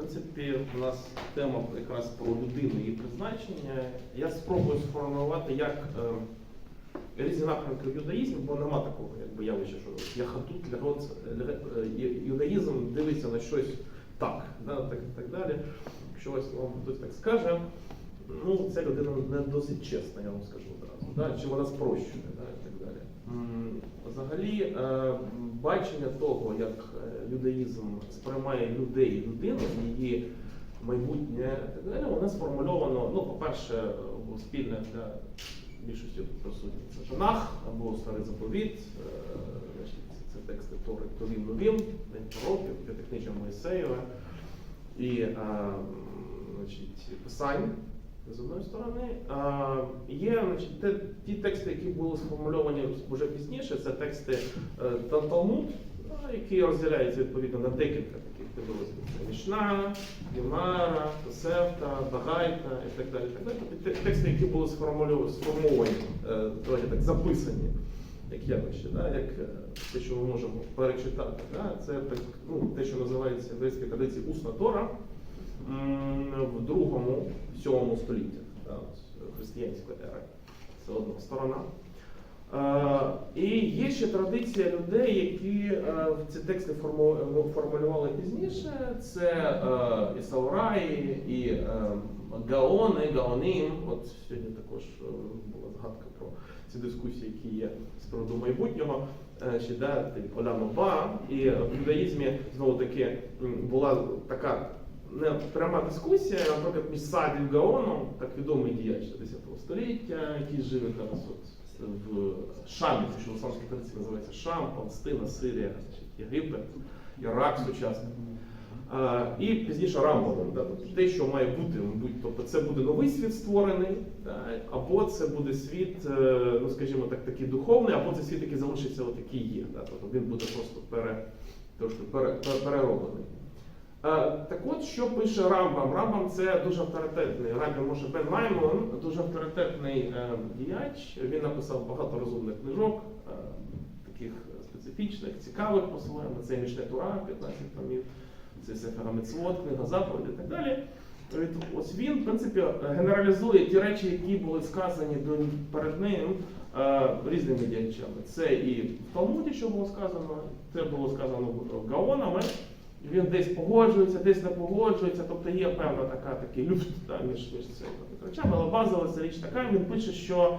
принципі, у нас тема якраз про людину і призначення. Я спробую сформулювати, як е, різні напрямки в юдаїзмі, бо нема такого якби, явища, що яхатут, лягот, юдаїзм дивиться на щось так, да, так, так далі. Якщо ось вам хтось так скаже, ну ця людина не досить чесна, я вам скажу одразу. Да? Чи вона спрощує, да, і так далі. Взагалі, е, бачення того, як е, юдаїзм сприймає людей і людину, її майбутнє і так далі, воно сформульовано, ну, по-перше, спільне для більшості присутніх. Це Танах або Старий заповіт, е, це тексти Тори Торім Новім, День пророків, П'ятикнижжя Моїсеєва і е, значить, Писань. З одної сторони, є значить, те, ті тексти, які були сформульовані вже пізніше, це тексти е, Та- Талмуд, які розділяються відповідно на декілька таких підрозділів. Це Мішна, Гемара, Тосефта, Багайта і так далі. Так далі. Тексти, які були сформовані, е, так, записані як явище, да, як е, те, що ми можемо перечитати. Да, це так, ну, те, що називається в традиції усна Тора в другому, в сьомому столітті да, от, християнської ери. Це одна сторона. Е, і є ще традиція людей, які е, ці тексти ну, формулювали пізніше. Це е, і Саураї, і е, Гаони, Гаоним. От сьогодні також е, була згадка про ці дискусії, які є з приводу майбутнього. Е, Ще да, Оляно Ба. І е, в юдаїзмі знову таки була така не пряма дискусія, наприклад, між Саді Гаоном, так відомий діяч 10 століття, який живе зараз от в Шамі, що в ісламській традиції називається Шам, Палестина, Сирія, Єгипет, Ірак сучасний. А, і пізніше Рамбовим, да, тобто те, що має бути, мабуть, тобто це буде новий світ створений, да, або це буде світ, е, ну скажімо так, такий духовний, або це світ, який залишиться от який є. Да, тобто він буде просто пере, трошки пере, пере- перероблений. Е, Так от, що пише Рамбам? Рамбам це дуже авторитетний. Рабі Моше Бен Маймон, дуже авторитетний е, діяч. Він написав багато розумних книжок, е, таких специфічних, цікавих по-своєму. Це Мішне Тура, 15 томів, це Сефера Мецвод, книга заповіді і так далі. Ось він, в принципі, генералізує ті речі, які були сказані до перед ним різними діячами. Це і в Талмуді, що було сказано, це було сказано Гаонами. І Він десь погоджується, десь не погоджується, тобто є певна така такий люфт да, між, між цими речами, але базова ця річ така. Він пише, що,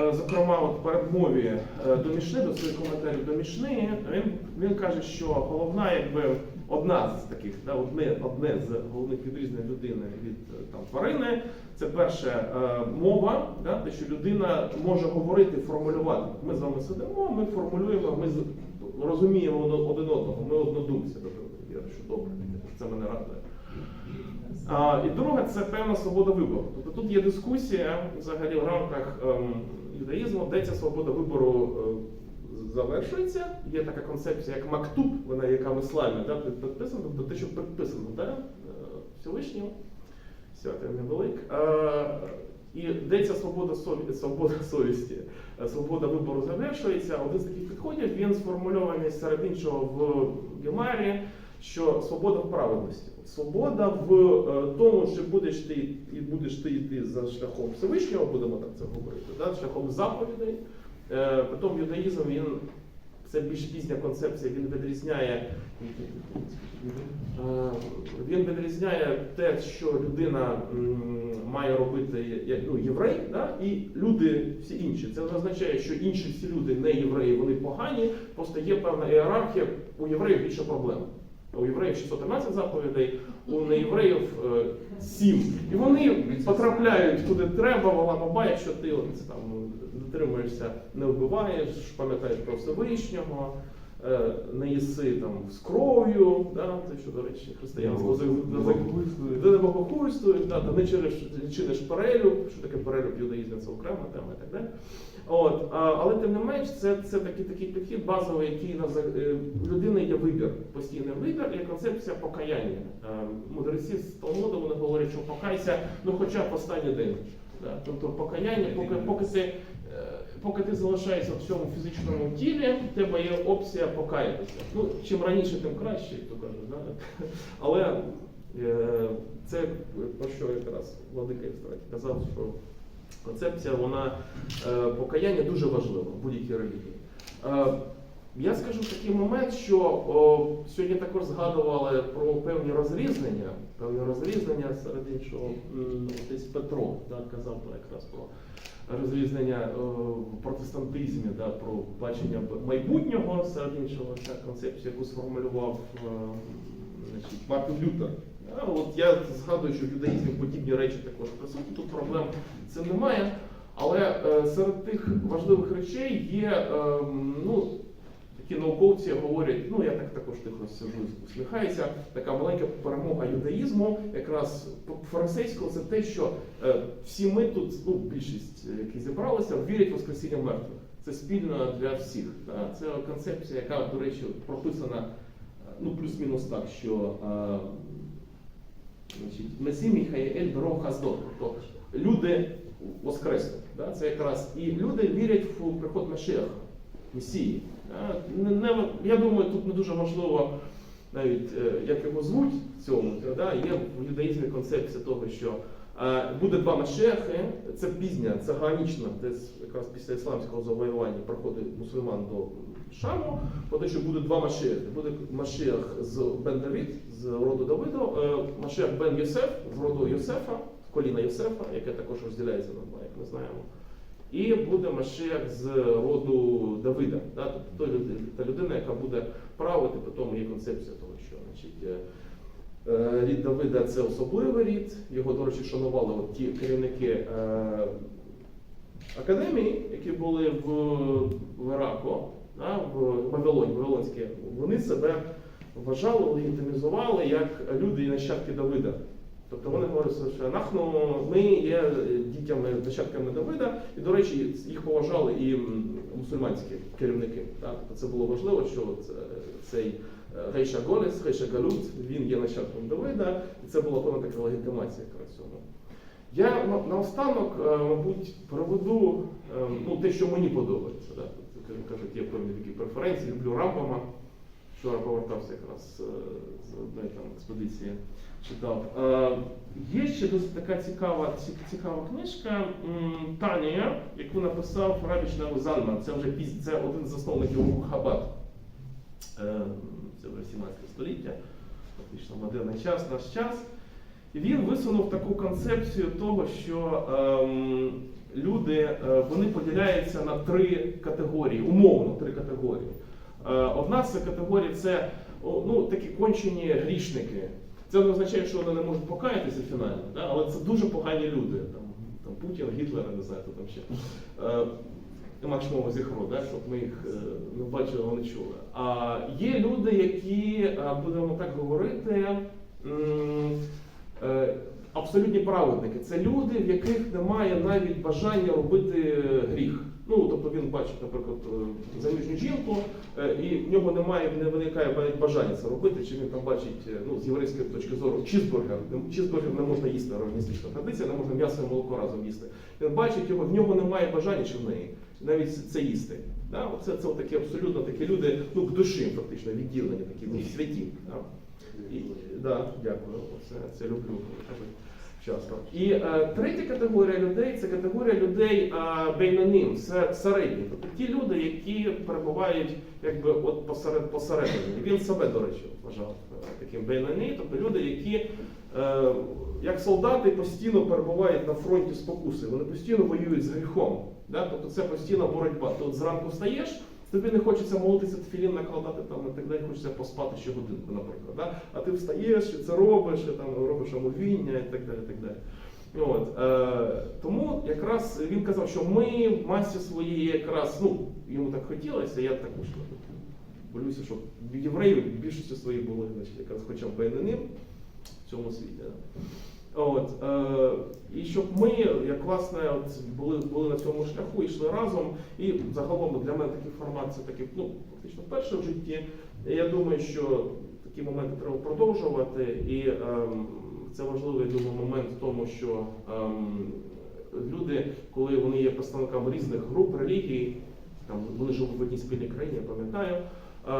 е, зокрема, от передмові е, до Мішни, до своїх коментарів до Мішни, він, він каже, що головна, якби одна з таких, да, одне, одне з головних відрізнень людини від е, там, тварини, це перше мова, да, те, що людина може говорити, формулювати. Ми з вами сидимо, ми формулюємо, ми розуміємо один одного, ми однодумці. Я що добре, це мене радує. А, і друге, це певна свобода вибору. Тобто тут є дискусія взагалі в рамках ем, юдаїзму, де ця свобода вибору е, завершується. Є така концепція, як мактуб, вона яка в ісламі да, підписана, тобто те, що підписано да, е, Всевишнім, святий невелик. Е, і де ця свобода, сові... свобода совісті, свобода вибору завершується. Один з таких підходів він сформульований серед іншого в Гемарі, що свобода в праведності. Свобода в е, тому, що будеш ти і будеш ти йти за шляхом Всевишнього, будемо так це говорити, да? шляхом заповідей. Е, Потім юдаїзм він це більш пізня концепція, він відрізняє. Е, Він відрізняє те, що людина має робити ну, єврей, да? і люди всі інші. Це не означає, що інші всі люди не євреї, вони погані. Просто є певна ієрархія, у євреїв більше проблем. У євреїв 613 заповідей, у неєвреїв е, 7. І вони потрапляють куди треба, вала баба, якщо ти там, дотримуєшся, не вбиваєш, пам'ятаєш про Всевишнього, е, не їси там з кров'ю, да? це що, до речі, християнство не да, не чиниш, чиниш перелюб, що таке перелюб юдаїзму, це окрема тема і так далі. От, а, але тим не менш, це, це такий, такий підхід базовий, який на е, у людини є вибір, постійний вибір, і концепція покаяння. Е, Мудреці з Талмуду вони говорять, що покайся, ну хоча б останній день. Да? Тобто покаяння, поки, поки ти. Е, Поки ти залишаєшся в цьому фізичному тілі, в тебе є опція покаятися. Ну, чим раніше, тим краще, як то кажуть. Да? Але Е, Це про що якраз Владика Євстратій казав, що концепція вона е, покаяння дуже важлива в будь-якій релігії. Е, Я скажу такий момент, що о, сьогодні також згадували про певні розрізнення, певні розрізнення серед іншого, десь Петро да, казав якраз про розрізнення е, в протестантизмі, да, про бачення майбутнього серед іншого, ця концепція, яку сформулював е, значить, Мартин Лютер. А от я згадую, що в юдаїзмі подібні речі також присутні, тут проблем з цим немає. Але е, серед тих важливих речей є, е, ну, такі науковці говорять, ну я так також тихо сиджу, усміхаюся, така маленька перемога юдаїзму, якраз фарисейського, це те, що е, всі ми тут, ну більшість, е, які зібралися, вірять в Воскресіння мертвих. Це спільно для всіх. Да? Це концепція, яка, до речі, прописана е, ну, плюс-мінус так, що Месій Міхаїель Дорог Хаздор. Тобто люди воскреснуть. Да? Це якраз і люди вірять в приход Машеха, Месії. Не, я думаю, тут не дуже важливо навіть е, як його звуть в цьому. Да? Є в юдаїзмі концепція того, що е, буде два Машехи, це пізня, це гаанічна, десь якраз після ісламського завоювання приходить мусульман до Шаму, про те, що буде два Машехи. Буде Машех з Бен Давид, з роду Давиду, е, Машех Бен Йосеф з роду Йосефа, коліна Йосефа, яке також розділяється на два, як ми знаємо. І буде Машех з роду Давида, да? тобто та людина, яка буде правити, по тому є концепція того, що значить, е, е, рід Давида це особливий рід. Його, до речі, шанували от ті керівники е, академії, які були в, в Іраку, да? в Вавилоні, Вавилонські. Вони себе вважали, легітимізували як люди і нащадки Давида. Тобто вони говорять, що «Нахну, ми є дітями, нащадками Давида, і, до речі, їх поважали і мусульманські керівники. Так? Тобто це було важливо, що е, цей е, Гейша Голес, Гейша Галут, він є нащадком Давида, і це була певна така легітимація цього. Я наостанок, е, мабуть, проведу е, ну, те, що мені подобається. Да? Тобто, кажуть, є певні такі преференції, люблю Рамбама. Вчора повертався якраз е, з одної там експедиції, читав. Е, Є ще досить така цікава, цікава книжка Танія, яку написав Рабіч Неву Зальман. Це вже піз- це один з засновників руху Хабат. Е, Це вже 17 століття, фактично модерний час, наш час. І він висунув таку концепцію того, що ем, люди вони поділяються на три категорії, умовно три категорії. Е, Одна з категорій це ну, такі кончені грішники. Це не означає, що вони не можуть покаятися фінально, да? але це дуже погані люди. Там, там Путін, Гітлер, не знаю, хто там ще. Е, Нема ж мови зіхру, да? щоб ми їх не бачили, не чули. А є люди, які, е, будемо так говорити, абсолютні праведники. Це люди, в яких немає навіть бажання робити гріх. Ну, тобто він бачить, наприклад, е, заміжню жінку, е, і в нього немає, не виникає навіть бажання це робити, чи він там бачить, е, ну, з єврейської точки зору, чізбургер. Чізбургер не можна їсти романістична традиція, не можна м'ясо і молоко разом їсти. Він бачить його, в нього немає бажання чи в неї навіть це їсти. Да? Оце це такі абсолютно такі люди, ну, к душі фактично відділені, такі ну, святі. Да? І, да, дякую, це, це люблю часто. І е, третя категорія людей це категорія людей е, бейнонім, це середні. Тобто ті люди, які перебувають якби от посеред посередині. Він себе, до речі, вважав е, таким бейноні, тобто люди, які е, як солдати постійно перебувають на фронті спокуси, вони постійно воюють з гріхом. Да? Тобто це постійна боротьба. Ти от зранку встаєш, тобі не хочеться молитися, тфілін накладати там і так далі, хочеться поспати ще годинку, наприклад. Да? А ти встаєш, і це робиш, і там робиш омовіння і так далі. І так далі. От, е, тому якраз він казав, що ми в масі своїй якраз, ну, йому так хотілося, я також болюся, щоб євреїв в більшості своїх були, значить, якраз хоча б бейноним в цьому світі. Да? От, е, і щоб ми, як власне, от, були, були на цьому шляху, йшли разом. І загалом для мене такий формат це такий, ну, фактично вперше в житті. Я думаю, що такі моменти треба продовжувати. І ем, це важливий я думаю, момент в тому, що ем, люди, коли вони є представниками різних груп, релігій, там вони живуть в одній спільній країні, я пам'ятаю. Е,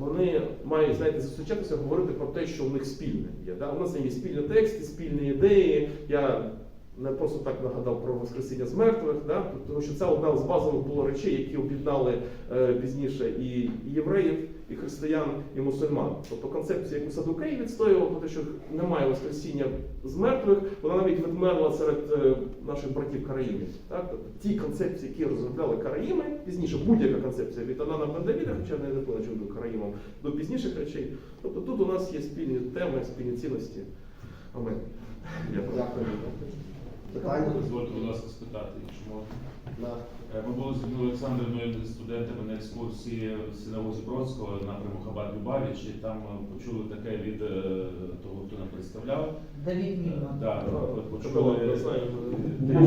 вони мають знаєте, зустрічатися, говорити про те, що у них спільне є. Да? У нас є спільні тексти, спільні ідеї. Я не просто так нагадав про Воскресіння з мертвих, да? тому що це одна з базових було речей, які об'єднали е, пізніше і і євреїв, і християн, і мусульман. Тобто концепція, яку Садукей відстоював, про те, що немає Воскресіння з мертвих, вона навіть відмерла серед е, наших братів караїмів. Так? Тобто ті концепції, які розробляли караїми, пізніше будь-яка концепція від Анана Бендавіда, хоча не що був караїмом, до пізніших речей. Тобто тут у нас є спільні теми, спільні цінності. Амен. Дякую. Дякую. Питання? Дозвольте, будь ласка, спитати, якщо можна. Е, Ми були з Олександрівною студентами на екскурсії в синагозі Бродського напряму Хабат Любавіч, і там е, почули таке від е, того, хто нам представляв. Давід Мільман. Да, почули е, те, що е, ну,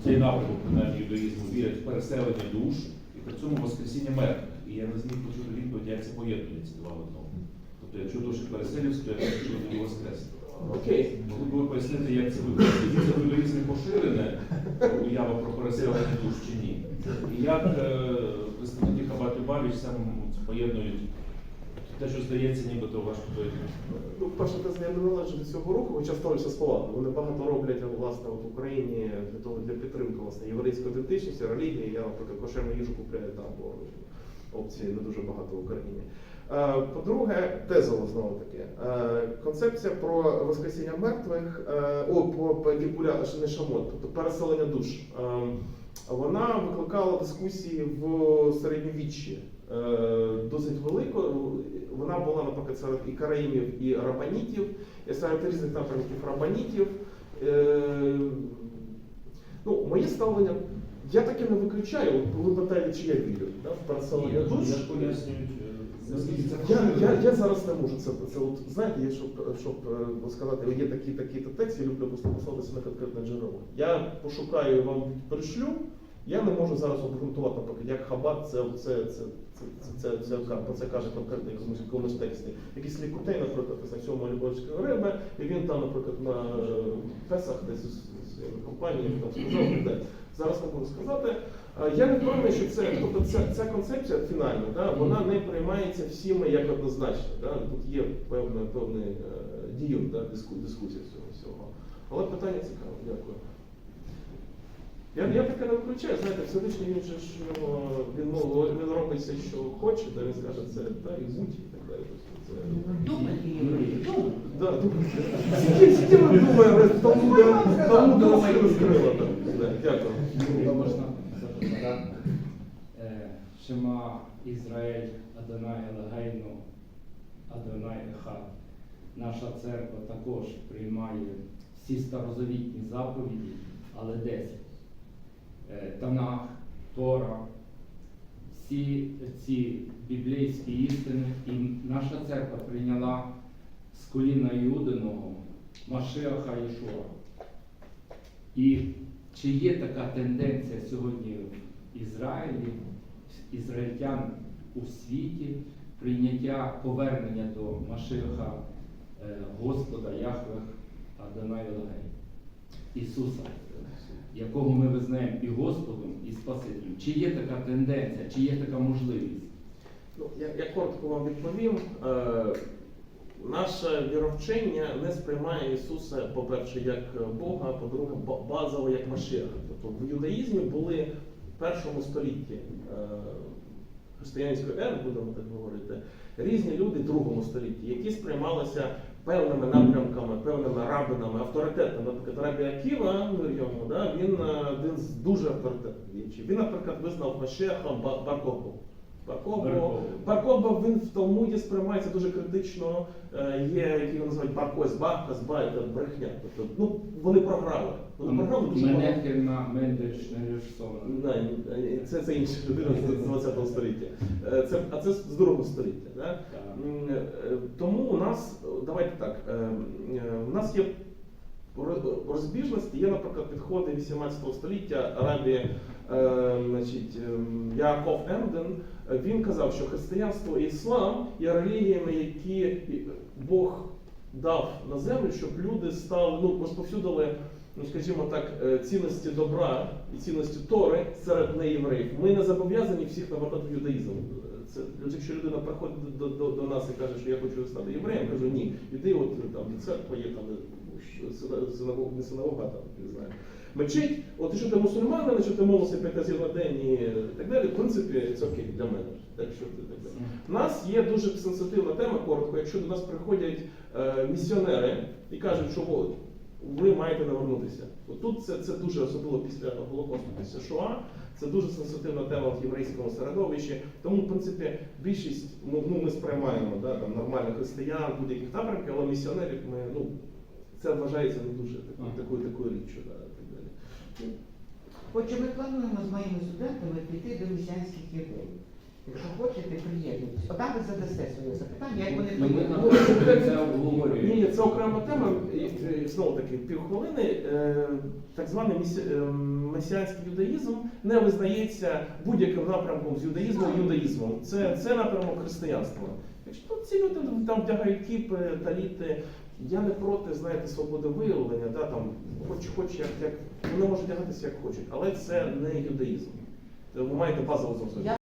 в цей напрямок принаймні юдаїзму вірять в переселення душ і при цьому воскресіння мертвих. І я не зміг почути відповідь, як це поєднує ці два в одному. Тобто, якщо душі переселюють, то я хочу тоді воскреснути. Окей. Могли б ви пояснити, як це виглядає? Це юдаїзмі поширене уява про переселення душ чи ні? І як е, представники Хабат Любавіч сам поєднують те, що здається, нібито важко поєднувати? Ну, перше, те, я не належу до цього руху, хоча ставлюся з повагою. Вони багато роблять власне от в Україні для того для підтримки власне єврейської ідентичності, релігії. Я, наприклад, кошерну їжу купляю там, бо опцій не дуже багато в Україні. Е, По-друге, тезово знову таки. Е, Концепція про воскресіння мертвих, е, о, про пегібуля нешамот, тобто переселення душ. Вона викликала дискусії в середньовіччі досить велико. Вона була, наприклад, серед і караїмів, і рабанітів, і серед різних напрямків рабанітів. Ну, моє ставлення, я таке не виключаю. Ви питаєте, чи я вірю да, в переселення душ. Пояснюють, е, наскільки це Я, я, я зараз не можу це, це от, знаєте, я, щоб, щоб е, сказати, є такий то текст, я люблю послатися на конкретне джерело. Я пошукаю вам пришлю. Я не можу зараз обґрунтувати, наприклад, як хабат це, це, це, це, це, це, це, про це каже конкретно якомусь якомусь тексті. Якийсь лікутей, наприклад, на цьому любовської риби, і він там, наприклад, на е, песах десь з, з компанії там сказав, де. Зараз не буду сказати. Е, Я не впевнений, що це, тобто ця, ця концепція фінальна, да, вона не приймається всіми як однозначно. Да. Тут є певний, певний діюн, да, дискусія цього всього. Але питання цікаве, дякую. Я, я таке не виключаю, знаєте, Всевишній він же ж ну, він, він робить все, що хоче, да, він скаже це та, і будь і так далі. Тобто це, Думайте, євреї, думайте. Да, думаю, скільки, скільки ми думаємо, тому де тому де нас розкрила. так. Да, Дякую. Да, Можна можна? запитати? Е, Шема Ізраїль Адонай Елагейну Адонай Ехад. Наша церква також приймає всі старозавітні заповіді, але 10. Е, Танах, Тора, всі ці біблійські істини, і наша церква прийняла з коліна Іудиного Машеха Ішуа. І чи є така тенденція сьогодні в Ізраїлі, ізраїльтян у світі, прийняття повернення до Машиха е, Господа Яхве Адонай Ісуса, якого ми визнаємо і Господом, і Спасителем? Чи є така тенденція, чи є така можливість? Ну, я, я коротко вам відповім. Е, наше віровчення не сприймає Ісуса, по-перше, як Бога, а по-друге, базово як Машеха. Тобто в юдаїзмі були першому столітті е, християнської ери, будемо так говорити, різні люди в другому столітті, які сприймалися певними напрямками, певними рабинами, авторитетами. Наприклад, Рабі Аківа, йому, да, він е, один з дуже авторитетних речі. Він, наприклад, визнав Машеха Ба- Баркобу. Баркобу. Він в Талмуді сприймається дуже критично. Е, Є, які його називають Баркось, Бахка, Збай, це брехня. Тобто, ну, вони програли. Вони програли дуже багато. Менехельна Мендельш. Не, Це, це інша людина з 20 століття. Е, Це, а це з другого століття. Да? Е, Тому у нас, давайте так, у нас є розбіжності, є, наприклад, підходи 18 століття Арабії, значить, ем, Яков Емден, е, він казав, що християнство і іслам є релігіями, які Бог дав на землю, щоб люди стали, ну, розповсюдили, ну, скажімо так, е, цінності добра і цінності Тори серед неєвреїв. Ми не зобов'язані всіх навертати в юдаїзм. Е, Це якщо людина приходить до, до, до нас і каже, що я хочу стати євреєм, кажу, ні, іди от там церква є там сина- синагога, не синагога, там не знаю. Мечеть, от якщо ти мусульманин, якщо ти молишся п'ять разів на день і так далі, в принципі, це окей для мене. Так що ти так далі. У нас є дуже сенситивна тема, коротко, якщо до нас приходять е, місіонери і кажуть, що от, ви маєте навернутися. От тут це, це дуже особливо після Голокосту, після Шоа, це дуже сенситивна тема в єврейському середовищі. Тому, в принципі, більшість ну, ну, ми сприймаємо да, там, нормальних християн, будь-яких напрямків, але місіонерів ми, ну, це вважається не дуже такою, такою, такою річчю. Да. Отже, ми плануємо з моїми студентами піти до місіанських євреїв. Якщо хочете, приєднуйтесь. Отам ви задасте своє запитання, як вони Ну, ми це Ні, обговорюємо. ні, це окрема тема. І, і, Знову таки, півхвилини. Е, Так званий е, месіанський юдаїзм не визнається будь-яким напрямком з юдаїзму і юдаїзмом. Це, це напрямок християнства. Якщо ці люди там вдягають кіпи, таліти, я не проти, знаєте, свободи виявлення, да, там, хоч, хоч як, як вони можуть тягатися як хочуть, але це не юдаїзм. Ви маєте базово зрозуміти.